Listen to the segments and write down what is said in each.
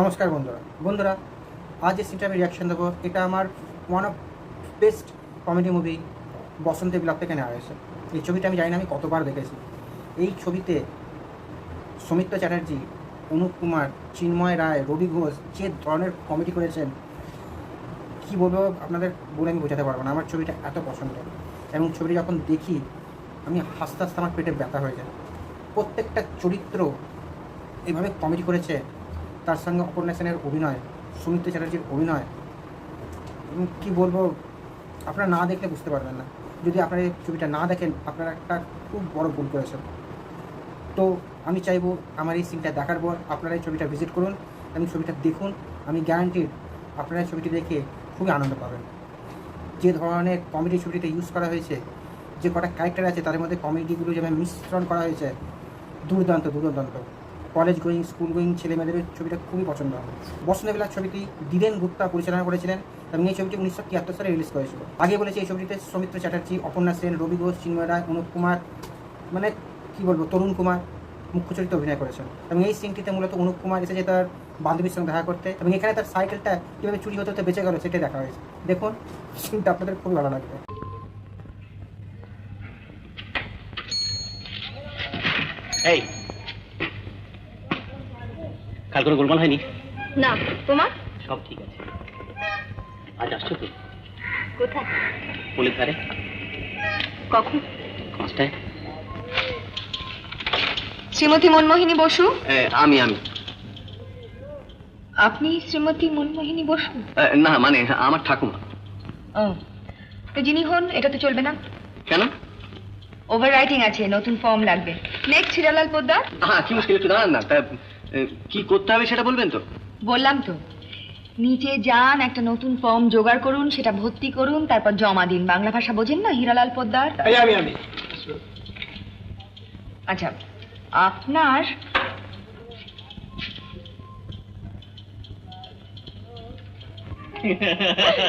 নমস্কার বন্ধুরা। বন্ধুরা, আজ যে সিনটা আমি রিয়াকশন দেবো, এটা আমার one of best comedy movie Basanta blog থেকে নেওয়া হয়েছে। এই ছবিটা আমি জানি না, আমি কতবার দেখেছি। এই ছবিতে সৌমিত্র চ্যাটার্জি, অনুপ কুমার, চিন্ময় রায়, রবি ঘোষ যে ধরনের কমেডি করেছেন, কী বলব আপনাদের বলে আমি বোঝাতে পারব না। আমার ছবিটা এত পছন্দ। এবং ছবিটি যখন দেখি, আমি হাসতে হাসতে আমার পেটে ব্যথা হয়ে যায়। প্রত্যেকটা চরিত্র এভাবে কমেডি করেছে তার সঙ্গে অপর্ণা সেনের অভিনয় সুমিত্র চ্যাটার্জির অভিনয় উম, কি বলব আপনারা না দেখলে বুঝতে পারবেন না। যদি আপনারা এই ছবিটা না দেখেন আপনারা একটা খুব বড় ভুল করেছেন। তো আমি চাইব আমার এই সিনটা দেখার পর আপনারা এই ছবিটা ভিজিট করুন এবং ছবিটা দেখুন আমি গ্যারান্টিড আপনারা এই ছবিটি দেখে খুবই আনন্দ পাবেন। যে ধরনের কমেডি ছবিটিতে ইউজ করা হয়েছে যে কটা ক্যারেক্টার আছে তাদের মধ্যে কমেডিগুলো যেভাবে মিশ্রণ করা হয়েছে দুর্দান্ত দুর্দান্ত। কলেজ গোয়িং স্কুল গোয়িং ছেলে মেয়েদের ছবিটা খুবই পছন্দ হয় বসনবিলার ছবিটি দিলেন গুপ্তা পরিচালনা করেছিলেন এবং এই ছবিটি উনিশশো তিয়াত্তর সালে রিলিজ করেছিল। আগে বলেছি, এই ছবিটিতে সৌমিত্র চ্যাটার্জি, অপর্ণা সেন, রবি ঘোষ, চিন্ময় রায়, অনুপ কুমার মানে কি বলব, তরুণ কুমার মুখ্য চরিত্রে অভিনয় করেছেন। এবং এই সিনটিতে মূলত অনুপ কুমার এসেছে তার বান্ধবীর সঙ্গে দেখা করতে এবং এখানে তার সাইকেলটা কীভাবে চুরি হতে হতে বেঁচে গেল সেটাই দেখা হয়েছে। দেখুন সিনটা আপনাদের খুবই ভালো লাগবে। এই কাল কোনো গোলমাল হয়নি? না তোমার? সব ঠিক আছে। আজ আসছো তো? কোথায়? পুলিশ ধারে। কখন? পাঁচটায়। শ্রীমতী মনমোহিনী বসু? আমি আমি। আপনি শ্রীমতী মনমোহিনী বসু? না মানে আমার ঠাকুমা। ও তো যিনি হন এটা তো চলবে না? কেন? ওভার রাইটিং আছে নতুন ফর্ম লাগবে। নেক্সট হিরালাল পোদ্দার। হ্যাঁ কি মুশকিল একটু দাঁড়ান না। কি করতে হবে সেটা বলবেন তো? বললাম তো। নিচে যান একটা নতুন ফর্ম জোগাড় করুন সেটা ভর্তি করুন তারপর জমা দিন। বাংলা ভাষা বোঝেন না হিরালাল পোদ্দার? আমি আমি। আচ্ছা আপনার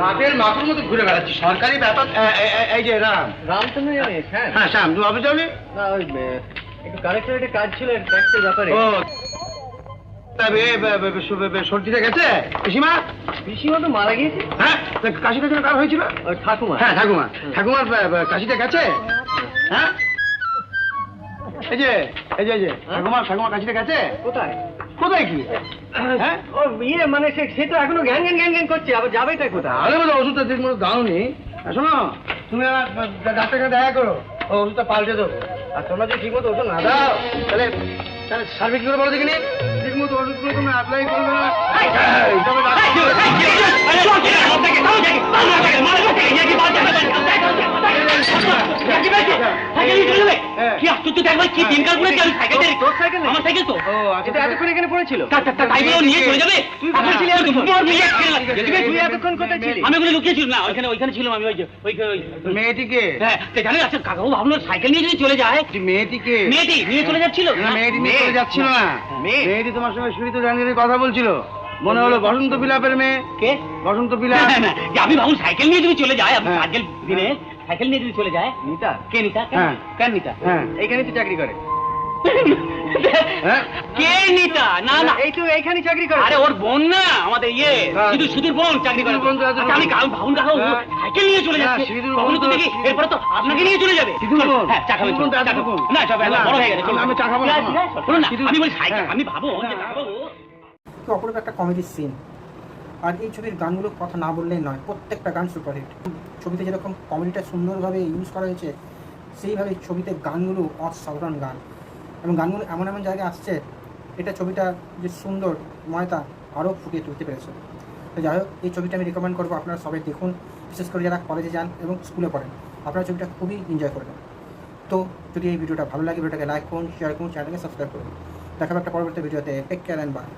রাতের মাথুর মতো ঘুরে বেড়াচ্ছি। সরকারি ব্যাপার এই যে রাম। রাম তো জানিস হ্যাঁ হ্যাঁ। শ্যাম তুমি অফিস যাবি না ওই একটু কালেক্টরেটে কাজ ছিল ট্যাক্সের ব্যাপারে। ও সর্দিটা গেছে? পিসিমা? পিসিমা তো মারা গিয়েছে। হ্যাঁ কাশিটা যেন কার হয়েছিল? ঠাকুমা। হ্যাঁ ঠাকুমা। ঠাকুমার কাশিটা গেছে? হ্যাঁ? এই যে এই যে এই যে ঠাকুমার ঠাকুমার কাশিটা গেছে? কোথায়? কোথায় কি হ্যাঁ ও ইয়ে মানে সে সে তো এখনও গ্যান গ্যান গ্যান গ্যান করছে আবার যাবেটা কোথায় আরে বলে ওষুধটা ঠিক মতো দাওনি শোনো তুমি আমার ডাক্তারকে দেখা করো ও ওষুধটা পাল্টে দেবো আর তোমরা যদি ঠিক মতো ওষুধ না দাও তাহলে তাহলে সার্ভিস করে বলো দেখিনি ঠিক মতো ওষুধগুলো তুমি অ্যাপ্লাই করবে না এই, হ্যাঁ। কি দিনকাল সাইকেল তোর সাইকেল আমার সাইকেল তো। এটা এতক্ষণ এখানে পড়েছিল তা- তা- তা- তাই বলে নিয়ে চলে যাবে? তুই কোথায় ছিলি হ্যাঁ, এতক্ষণ? তুই- তোমার মেয়ে এখানে লাগে। তুই- দেখবে, তুই তুই এতক্ষণ কোথায় ছিলি? আমি ওখানে লুকিয়েছিলাম না ওইখানে ওইখানে ছিলাম আমি ওই যে ওই ওই- ওই- মেয়েটিকে? হ্যাঁ জানেন আচ্ছা কাকাও ভাবলো সাইকেল নিয়ে যদি চলে যায়। মেয়েটিকে? মেয়েটি নিয়ে চলে যাচ্ছিল? না মেয়েটি নিয়ে চলে যাচ্ছিল না। মেয়েটি তোমার সঙ্গে কথা বলছিল। মনে হলো বসন্ত বিলাপের মেয়ে। কে? বসন্ত বিলাপ। না, না, যে আমি ভাবুন সাইকেল নিয়ে যদি চলে যায় হ্যাঁ। আজকের দিনে সাইকেল নিয়ে যদি চলে যায় নিতা কে নিতা কেন? হ্যাঁ। নিতা হ্যাঁ এইখানে তো চাকরি করে হ্যাঁ কে নিতা না না এই তো এইখানে চাকরি করে আরে ওর বোন না আমাদের ইয়ে। শুধু সুধীর বোন চাকরি করে। আচ্ছা, আমি কাউ- ভাবুন। সাইকেল নিয়ে চলে যাচ্ছে কখনো তো দেখি এরপরে তো আপনাকে নিয়ে চলে যাবে সুধীর বোন? হ্যাঁ চা খাবেন? না সব বড় হয়ে গেছে আমি চা খাব না। শুনুন না, আমি বলি সাইকেল। আমি ভাবো যে কি অপরূপ একটা কমেডির সিন আর এই ছবির গানগুলোর কথা না বললেই নয়, প্রত্যেকটা গান সুপারহিট ছবিতে যেরকম কমেডিটা সুন্দরভাবে ইউজ করা হয়েছে, সেইভাবে ছবিতে গানগুলো অসাধারণ গান। এবং গানগুলো এমন এমন জায়গায় আসছে, এটা ছবিটা যে সুন্দর ময়তা আরও ফুটিয়ে তুলতে পেরেছে। তো যাই হোক, এই ছবিটা আমি রেকমেন্ড করব, আপনারা সবাই দেখুন, বিশেষ করে যারা কলেজে যান এবং স্কুলে পড়েন, আপনারা ছবিটা খুবই এনজয় করবেন। তো যদি এই ভিডিওটা ভালো লাগে, ভিডিওটাকে লাইক করুন শেয়ার করুন চ্যানেলকে সাবস্ক্রাইব করুন। দেখাবো একটা পরবর্তী ভিডিওতে টেক কেয়ার অ্যান্ড বাই